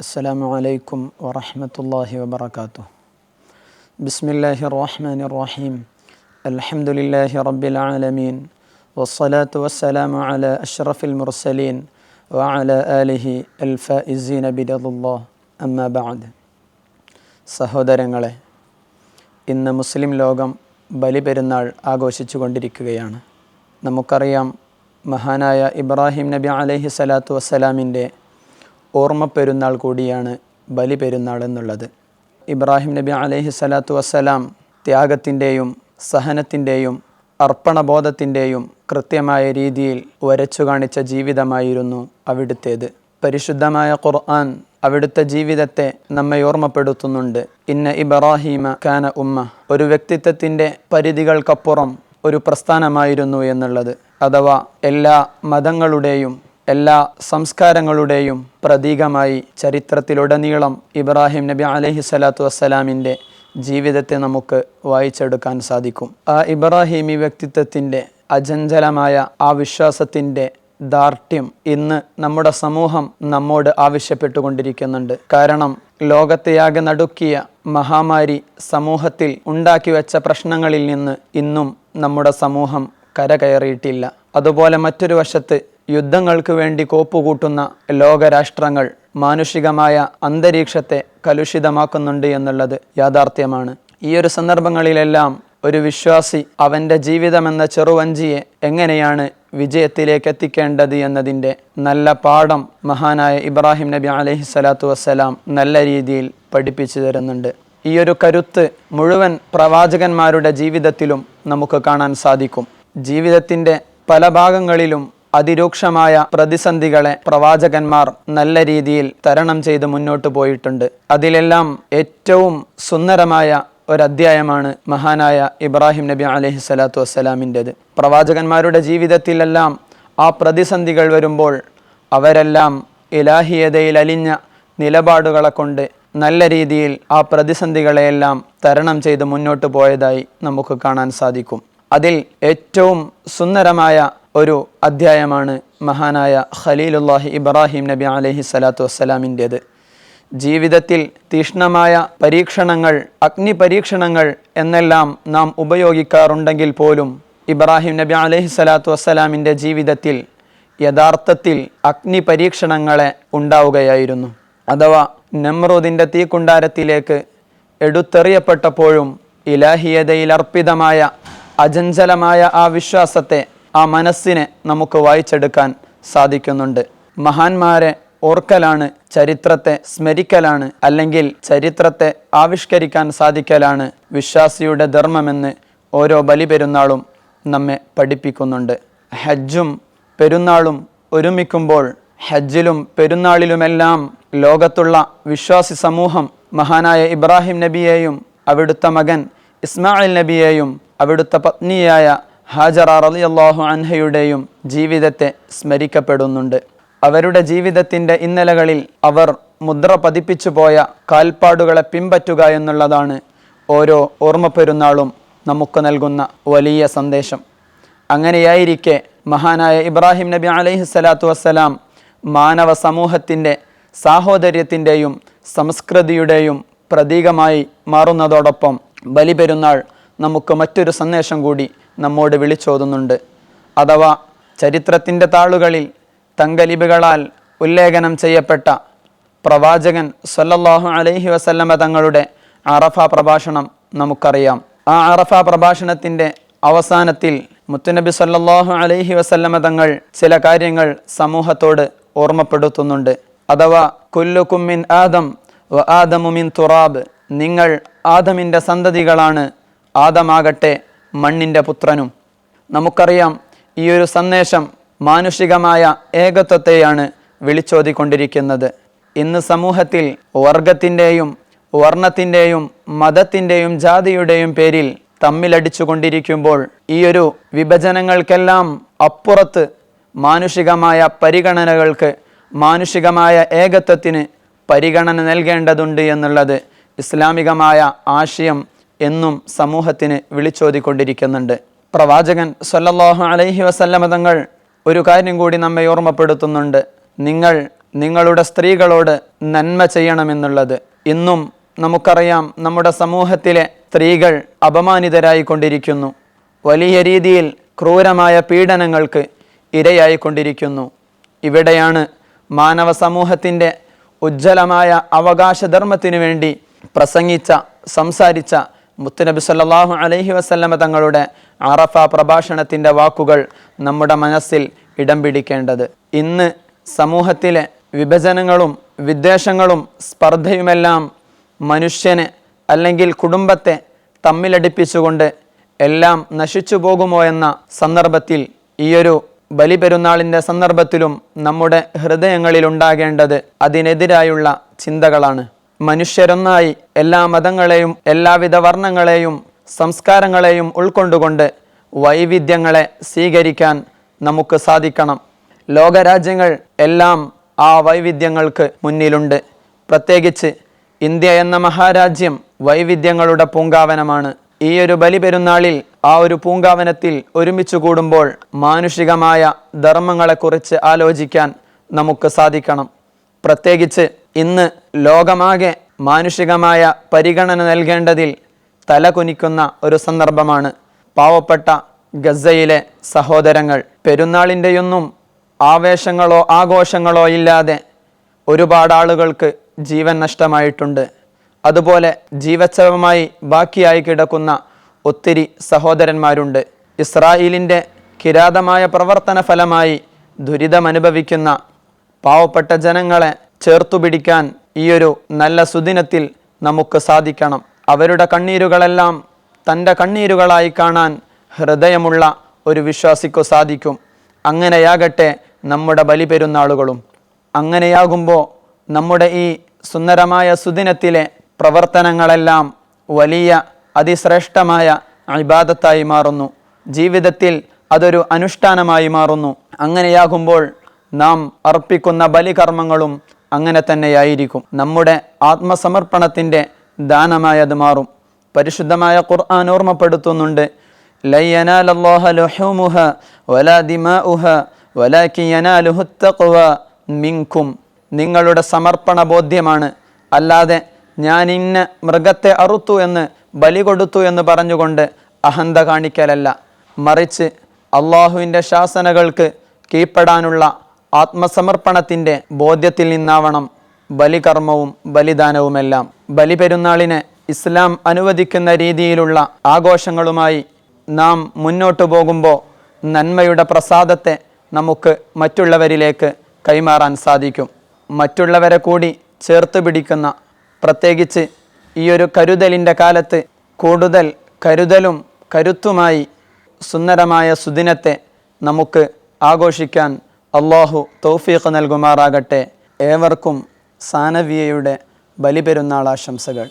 السلام عليكم ورحمة الله وبركاته بسم الله الرحمن الرحيم الحمد لله رب العالمين والصلاة والسلام على أشرف المرسلين وعلى آله الفائزين برضا الله أما بعد സഹോദരങ്ങളെ ഇന്ന് മുസ്ലിം ലോകം ബലിപെരുന്നാൾ ആഘോഷിച്ചു കൊണ്ടിരിക്കുകയാണ് നമുക്കറിയാം മഹാനായ ഇബ്രാഹിം നബി അലൈഹി സ്വലാത്തു വസ്സലാമിൻ്റെ ഓർമ്മ പെരുന്നാൾ കൂടിയാണ് ബലി പെരുന്നാൾ എന്നുള്ളത്. ഇബ്രാഹിം നബി അലൈഹി സ്വലാത്തു വസ്സലാം ത്യാഗത്തിന്റെയും സഹനത്തിന്റെയും അർപ്പണബോധത്തിന്റെയും കൃത്യമായ രീതിയിൽ വരച്ചു കാണിച്ച ജീവിതമായിരുന്നു അവിടുത്തേത്. പരിശുദ്ധമായ ഖുർആൻ അവിടുത്തെ ജീവിതത്തെ നമ്മെ ഓർമ്മപ്പെടുത്തുന്നുണ്ട്. ഇന്ന ഇബ്രാഹീമ കാന ഉമ്മ. ഒരു വ്യക്തിത്വത്തിന്റെ പരിധികൾക്കപ്പുറം ഒരു പ്രസ്ഥാനമായിരുന്നു എന്നുള്ളത്. അഥവാ എല്ലാ മതങ്ങളുടെയും എല്ലാ സംസ്കാരങ്ങളുടെയും പ്രതീകമായി ചരിത്രത്തിലുടനീളം ഇബ്രാഹിം നബി അലഹി സ്വലാത്തു വസ്സലാമിന്റെ ജീവിതത്തെ നമുക്ക് വായിച്ചെടുക്കാൻ സാധിക്കും. ആ ഇബ്രാഹിമി വ്യക്തിത്വത്തിന്റെ അജഞ്ചലമായ ആ വിശ്വാസത്തിന്റെ ദാർഢ്യം ഇന്ന് നമ്മുടെ സമൂഹം നമ്മോട് ആവശ്യപ്പെട്ടുകൊണ്ടിരിക്കുന്നുണ്ട്. കാരണം ലോകത്തെയാകെ നടുക്കിയ മഹാമാരി സമൂഹത്തിൽ ഉണ്ടാക്കി വെച്ച പ്രശ്നങ്ങളിൽ നിന്ന് ഇന്നും നമ്മുടെ സമൂഹം കരകയറിയിട്ടില്ല. അതുപോലെ മറ്റൊരു വശത്ത് യുദ്ധങ്ങൾക്ക് വേണ്ടി കോപ്പുകൂട്ടുന്ന ലോകരാഷ്ട്രങ്ങൾ മാനുഷികമായ അന്തരീക്ഷത്തെ കലുഷിതമാക്കുന്നുണ്ട് എന്നുള്ളത് യാഥാർത്ഥ്യമാണ്. ഈ ഒരു സന്ദർഭങ്ങളിലെല്ലാം ഒരു വിശ്വാസി അവന്റെ ജീവിതമെന്ന ചെറുവഞ്ചിയെ എങ്ങനെയാണ് വിജയത്തിലേക്ക് എത്തിക്കേണ്ടത് എന്നതിന്റെ നല്ല പാഠം മഹാനായ ഇബ്രാഹിം നബി അലഹി സ്വലാത്തു വസ്സലാം നല്ല രീതിയിൽ പഠിപ്പിച്ചു തരുന്നുണ്ട്. ഈ ഒരു കരുത്ത് മുഴുവൻ പ്രവാചകന്മാരുടെ ജീവിതത്തിലും നമുക്ക് കാണാൻ സാധിക്കും. ജീവിതത്തിന്റെ പല ഭാഗങ്ങളിലും അതിരൂക്ഷമായ പ്രതിസന്ധികളെ പ്രവാചകന്മാർ നല്ല രീതിയിൽ തരണം ചെയ്ത് മുന്നോട്ട് പോയിട്ടുണ്ട്. അതിലെല്ലാം ഏറ്റവും സുന്ദരമായ ഒരധ്യായമാണ് മഹാനായ ഇബ്രാഹിം നബി അലഹി സ്വലാത്തു വസ്സലാമിന്റെത്. പ്രവാചകന്മാരുടെ ജീവിതത്തിലെല്ലാം ആ പ്രതിസന്ധികൾ വരുമ്പോൾ അവരെല്ലാം ഇലാഹിയതയിൽ അലിഞ്ഞ നിലപാടുകളെ കൊണ്ട് നല്ല രീതിയിൽ ആ പ്രതിസന്ധികളെയെല്ലാം തരണം ചെയ്ത് മുന്നോട്ട് പോയതായി നമുക്ക് കാണാൻ സാധിക്കും. അതിൽ ഏറ്റവും സുന്ദരമായ ഒരു അധ്യായമാണ് മഹാനായ ഖലീലുല്ലാഹി ഇബ്രാഹിം നബി അലഹി സ്വലാത്തു വസ്സലാമിന്റേത്. ജീവിതത്തിൽ തീഷ്ണമായ പരീക്ഷണങ്ങൾ അഗ്നി പരീക്ഷണങ്ങൾ എന്നെല്ലാം നാം ഉപയോഗിക്കാറുണ്ടെങ്കിൽ പോലും ഇബ്രാഹിം നബി അലഹി സ്വലാത്തു വസ്സലാമിന്റെ ജീവിതത്തിൽ യഥാർത്ഥത്തിൽ അഗ്നി പരീക്ഷണങ്ങളെ ഉണ്ടാവുകയായിരുന്നു. അഥവാ നമ്രൂദിന്റെ തീക്കുണ്ടാരത്തിലേക്ക് എടുത്തെറിയപ്പെട്ടപ്പോഴും ഇലാഹിയതയിൽ അർപ്പിതമായ അജഞ്ചലമായ ആ വിശ്വാസത്തെ ആ മനസ്സിനെ നമുക്ക് വായിച്ചെടുക്കാൻ സാധിക്കുന്നുണ്ട്. മഹാന്മാരെ ഓർക്കലാണ് ചരിത്രത്തെ സ്മരിക്കലാണ് അല്ലെങ്കിൽ ചരിത്രത്തെ ആവിഷ്കരിക്കാൻ സാധിക്കലാണ് വിശ്വാസിയുടെ ധർമ്മമെന്ന് ഓരോ ബലിപെരുന്നാളും നമ്മെ പഠിപ്പിക്കുന്നുണ്ട്. ഹജ്ജും പെരുന്നാളും ഒരുമിക്കുമ്പോൾ ഹജ്ജിലും പെരുന്നാളിലുമെല്ലാം ലോകത്തുള്ള വിശ്വാസി സമൂഹം മഹാനായ ഇബ്രാഹിം നബിയെയും അവിടുത്തെ മകൻ ഇസ്മായിൽ നബിയെയും അവിടുത്തെ പത്നിയായ ഹാജറ റളിയല്ലാഹു അൻഹയുടെയും ജീവിതത്തെ സ്മരിക്കപ്പെടുന്നുണ്ട്. അവരുടെ ജീവിതത്തിന്റെ ഇന്നലകളിൽ അവർ മുദ്ര പതിപ്പിച്ചു പോയ കാൽപ്പാടുകളെ പിൻപറ്റുക എന്നുള്ളതാണ് ഓരോ ഓർമ്മ പെരുന്നാളും നമുക്ക് നൽകുന്ന വലിയ സന്ദേശം. അങ്ങനെയായിരിക്കെ മഹാനായ ഇബ്രാഹിം നബി അലൈഹി സ്വലാത്തു വസ്സലാം മാനവ സമൂഹത്തിന്റെ സാഹോദര്യത്തിന്റെയും സംസ്കൃതിയുടെയും പ്രതീകമായി മാറുന്നതോടൊപ്പം ബലിപെരുന്നാൾ നമുക്ക് മറ്റൊരു സന്ദേശം കൂടി നമ്മോട് വിളിച്ചോതുന്നുണ്ട്. അഥവാ ചരിത്രത്തിന്റെ താളുകളിൽ തങ്കലിപികളാൽ ഉല്ലേഖനം ചെയ്യപ്പെട്ട പ്രവാചകൻ സല്ലല്ലാഹു അലൈഹി വസല്ലമ തങ്ങളുടെ അറഫ പ്രഭാഷണം നമുക്കറിയാം. ആ അറഫ പ്രഭാഷണത്തിന്റെ അവസാനത്തിൽ മുത്തുനബി സല്ലല്ലാഹു അലൈഹി വസല്ലമ തങ്ങൾ ചില കാര്യങ്ങൾ സമൂഹത്തോട് ഓർമ്മപ്പെടുത്തുന്നുണ്ട്. അഥവാ കുല്ലുക്കുമിൻ ആദം വ ആദമുമിൻ തുറാബ് നിങ്ങൾ ആദമിന്റെ സന്തതികളാണ് ആദമാകട്ടെ മണ്ണിന്റെ പുത്രനും. നമുക്കറിയാം ഈ ഒരു സന്ദേശം മാനുഷികമായ ഏകത്വത്തെയാണ് വിളിച്ചോതിക്കൊണ്ടിരിക്കുന്നത്. ഇന്ന് സമൂഹത്തിൽ വർഗത്തിന്റെയും വർണത്തിന്റെയും മതത്തിന്റെയും ജാതിയുടെയും പേരിൽ തമ്മിലടിച്ചുകൊണ്ടിരിക്കുമ്പോൾ ഈയൊരു വിഭജനങ്ങൾക്കെല്ലാം അപ്പുറത്ത് മാനുഷികമായ പരിഗണനകൾക്ക് മാനുഷികമായ ഏകത്വത്തിന് പരിഗണന നൽകേണ്ടതുണ്ട് എന്നുള്ളത് ഇസ്ലാമികമായ ആശയം എന്നും സമൂഹത്തിന് വിളിച്ചോതിക്കൊണ്ടിരിക്കുന്നുണ്ട്. പ്രവാചകൻ സൊല്ലാഹു അലൈഹി വസല്ലമ തങ്ങൾ ഒരു കാര്യം കൂടി നമ്മെ ഓർമ്മപ്പെടുത്തുന്നുണ്ട്. നിങ്ങൾ നിങ്ങളുടെ സ്ത്രീകളോട് നന്മ ചെയ്യണമെന്നുള്ളത്. ഇന്നും നമുക്കറിയാം നമ്മുടെ സമൂഹത്തിലെ സ്ത്രീകൾ അപമാനിതരായിക്കൊണ്ടിരിക്കുന്നു. വലിയ രീതിയിൽ ക്രൂരമായ പീഡനങ്ങൾക്ക് ഇരയായിക്കൊണ്ടിരിക്കുന്നു. ഇവിടെയാണ് മാനവ സമൂഹത്തിന്റെ ഉജ്ജ്വലമായ അവകാശധർമ്മത്തിനു വേണ്ടി പ്രസംഗിച്ച സംസാരിച്ച മുത്തുനബി സല്ലാഹു അലൈഹി വസല്ലമ തങ്ങളുടെ അറഫ പ്രഭാഷണത്തിന്റെ വാക്കുകൾ നമ്മുടെ മനസ്സിൽ ഇടം പിടിക്കേണ്ടത്. ഇന്ന് സമൂഹത്തിലെ വിഭജനങ്ങളും വിദ്വേഷങ്ങളും സ്പർദ്ധയുമെല്ലാം മനുഷ്യനെ അല്ലെങ്കിൽ കുടുംബത്തെ തമ്മിലടിപ്പിച്ചുകൊണ്ട് എല്ലാം നശിച്ചു പോകുമോ എന്ന സന്ദർഭത്തിൽ ഈയൊരു ബലിപെരുന്നാളിന്റെ സന്ദർഭത്തിലും നമ്മുടെ ഹൃദയങ്ങളിൽ ഉണ്ടാകേണ്ടത് അതിനെതിരായുള്ള ചിന്തകളാണ്. മനുഷ്യരൊന്നായി എല്ലാ മതങ്ങളെയും എല്ലാവിധ വർണങ്ങളെയും സംസ്കാരങ്ങളെയും ഉൾക്കൊണ്ടുകൊണ്ട് വൈവിധ്യങ്ങളെ സ്വീകരിക്കാൻ നമുക്ക് സാധിക്കണം. ലോകരാജ്യങ്ങൾ എല്ലാം ആ വൈവിധ്യങ്ങൾക്ക് മുന്നിലുണ്ട്. പ്രത്യേകിച്ച് ഇന്ത്യ എന്ന മഹാരാജ്യം വൈവിധ്യങ്ങളുടെ പൂങ്കാവനമാണ്. ഈ ഒരു ബലി പെരുന്നാളിൽ ആ ഒരു പൂങ്കാവനത്തിൽ ഒരുമിച്ച് കൂടുമ്പോൾ മാനുഷികമായ ധർമ്മങ്ങളെക്കുറിച്ച് ആലോചിക്കാൻ നമുക്ക് സാധിക്കണം. പ്രത്യേകിച്ച് ഇന്ന് ലോകമാകെ മാനുഷികമായ പരിഗണന നൽകേണ്ടതിൽ തലകുനിക്കുന്ന ഒരു സന്ദർഭമാണ് പാവപ്പെട്ട ഗസയിലെ സഹോദരങ്ങൾ. പെരുന്നാളിന്റെയൊന്നും ആവേശങ്ങളോ ആഘോഷങ്ങളോ ഇല്ലാതെ ഒരുപാട് ആളുകൾക്ക് ജീവൻ നഷ്ടമായിട്ടുണ്ട്. അതുപോലെ ജീവച്ഛവമായി ബാക്കിയായി കിടക്കുന്ന ഒത്തിരി സഹോദരന്മാരുണ്ട്. ഇസ്രായേലിന്റെ കിരാതമായ പ്രവർത്തന ഫലമായി ദുരിതമനുഭവിക്കുന്ന പാവപ്പെട്ട ജനങ്ങളെ ചേർത്തുപിടിക്കാൻ ഈയൊരു നല്ല സുദിനത്തിൽ നമുക്ക് സാധിക്കണം. അവരുടെ കണ്ണീരുകളെല്ലാം തന്റെ കണ്ണീരുകളായി കാണാൻ ഹൃദയമുള്ള ഒരു വിശ്വാസിക്കു സാധിക്കും. അങ്ങനെയാകട്ടെ നമ്മുടെ ബലിപെരുന്നാളുകളും. അങ്ങനെയാകുമ്പോൾ നമ്മുടെ ഈ സുന്ദരമായ സുദിനത്തിലെ പ്രവർത്തനങ്ങളെല്ലാം വലിയ അതിശ്രേഷ്ഠമായ അഭിബാധത്തായി മാറുന്നു. ജീവിതത്തിൽ അതൊരു അനുഷ്ഠാനമായി മാറുന്നു. അങ്ങനെയാകുമ്പോൾ നാം അർപ്പിക്കുന്ന ബലികർമ്മങ്ങളും അങ്ങനെ തന്നെയായിരിക്കും. നമ്മുടെ ആത്മസമർപ്പണത്തിന്റെ ദാനമായത് മാറും. പരിശുദ്ധമായ ഖുർആൻ ഓർമ്മപ്പെടുത്തുന്നുണ്ട്. മിങ്കും. നിങ്ങളുടെ സമർപ്പണ ബോധ്യമാണ്. അല്ലാതെ ഞാൻ ഇന്ന മൃഗത്തെ അറുത്തു എന്ന് ബലി കൊടുത്തു എന്ന് പറഞ്ഞുകൊണ്ട് അഹന്ത കാണിക്കലല്ല. മറിച്ച് അള്ളാഹുവിന്റെ ശാസനകൾക്ക് കീഴ്പ്പെടാനുള്ള ആത്മസമർപ്പണത്തിന്റെ ബോധ്യത്തിൽ നിന്നാവണം ബലികർമ്മവും ബലിദാനവുമെല്ലാം. ബലിപെരുന്നാളിനെ ഇസ്ലാം അനുവദിക്കുന്ന രീതിയിലുള്ള ആഘോഷങ്ങളുമായി നാം മുന്നോട്ടു പോകുമ്പോൾ നന്മയുടെ പ്രസാദത്തെ നമുക്ക് മറ്റുള്ളവരിലേക്ക് കൈമാറാൻ സാധിക്കും. മറ്റുള്ളവരെ കൂടി ചേർത്ത് പിടിക്കുന്ന പ്രത്യേകിച്ച് ഈ ഒരു കരുതലിന്റെ കാലത്ത് കൂടുതൽ കരുതലും കരുത്തുമായി സുന്ദരമായ സുദിനത്തെ നമുക്ക് ആഘോഷിക്കാൻ അള്ളാഹു തൗഫീഖ് നൽകുമാറാകട്ടെ. ഏവർക്കും സാനവിയയുടെ ബലിപെരുന്നാൾ ആശംസകൾ.